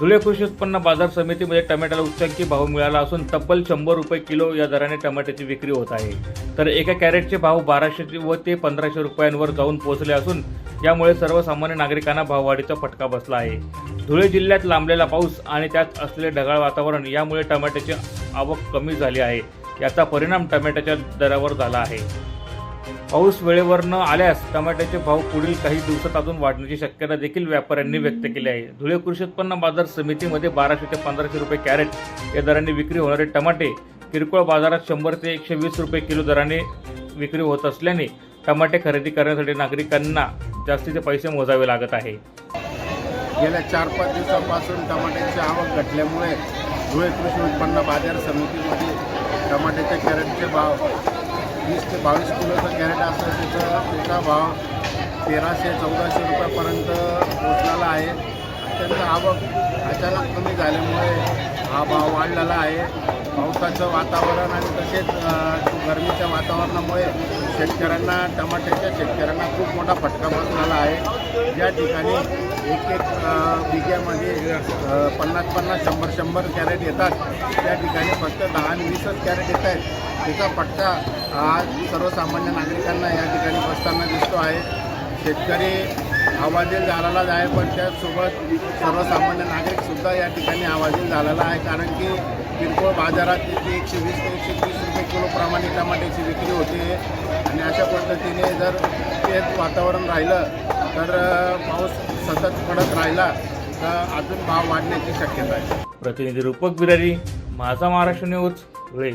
धुळे कृषी उत्पन्न बाजार समितीमध्ये टमाट्याला उच्चांकी भाव मिळाला असून तब्बल शंभर रुपये किलो या दराने टमाट्याची विक्री होत आहे. तर एका कॅरेटचे भाव बाराशे व ते पंधराशे रुपयांवर जाऊन पोहोचले असून यामुळे सर्वसामान्य नागरिकांना भाववाढीचा फटका बसला आहे. धुळे जिल्ह्यात लांबलेला पाऊस आणि त्यात असलेले ढगाळ वातावरण यामुळे टमाट्याची आवक कमी झाली आहे. याचा परिणाम टमाट्याच्या दरावर झाला आहे. पाऊस वेळेवर न आल्यास टमाट्याचे भाव पुढील काही दिवसात अजून वाढण्याची शक्यता देखील व्यापाऱ्यांनी व्यक्त केली आहे. धुळे कृषी उत्पन्न बाजार समितीमध्ये बाराशे ते पंधराशे रुपये कॅरेट या दराने विक्री होणारे टमाटे किरकोळ बाजारात शंभर ते एकशे वीस रुपये किलो दराने विक्री होत असल्याने टमाटे खरेदी करण्यासाठी नागरिकांना जास्तीचे पैसे मोजावे लागत आहे. गेल्या चार पाच दिवसापासून टमाट्याची आवक घटल्यामुळे धुळे कृषी उत्पन्न बाजार समितीमध्ये टमाट्याच्या कॅरेटचे भाव वीस ते बावीस किलोचं कॅरेट असतं त्याचा त्याचा भाव तेराशे चौदाशे रुपयापर्यंत पोचलेला आहे. अत्यंत आवक अचानक कमी झाल्यामुळे हा भाव वाढलेला आहे. पावसाचं वातावरण आणि तसेच गरमीच्या वातावरणामुळे शेतकऱ्यांना टमाट्याच्या शेतकऱ्यांना खूप मोठा फटका बसलेला आहे. या ठिकाणी एक एक बिग्यामध्ये पन्नास पन्नास शंभर शंभर कॅरेट येतात. त्या ठिकाणी फक्त दहा आणि वीसच कॅरेट येत आहेत. त्याचा फटका आज सर्वसामान्य नागरिकांना या ठिकाणी बसताना दिसतो आहे. शेतकरी आवाजील झालेलाच आहे पण त्याचसोबत सर्वसामान्य नागरिकसुद्धा या ठिकाणी आवाजील झालेला आहे. कारण की किरकोळ बाजारात तिथे एकशे वीस ते एकशे तीस रुपये किलोप्रमाणे टमाट्याची विक्री होते. आणि अशा पद्धतीने जर तेच वातावरण राहिलं तर पाऊस सतत पडत राहिला तर अजून भाव वाढण्याची शक्यता आहे. प्रतिनिधी रूपक बिरारी माझा महाराष्ट्र न्यूज वेळ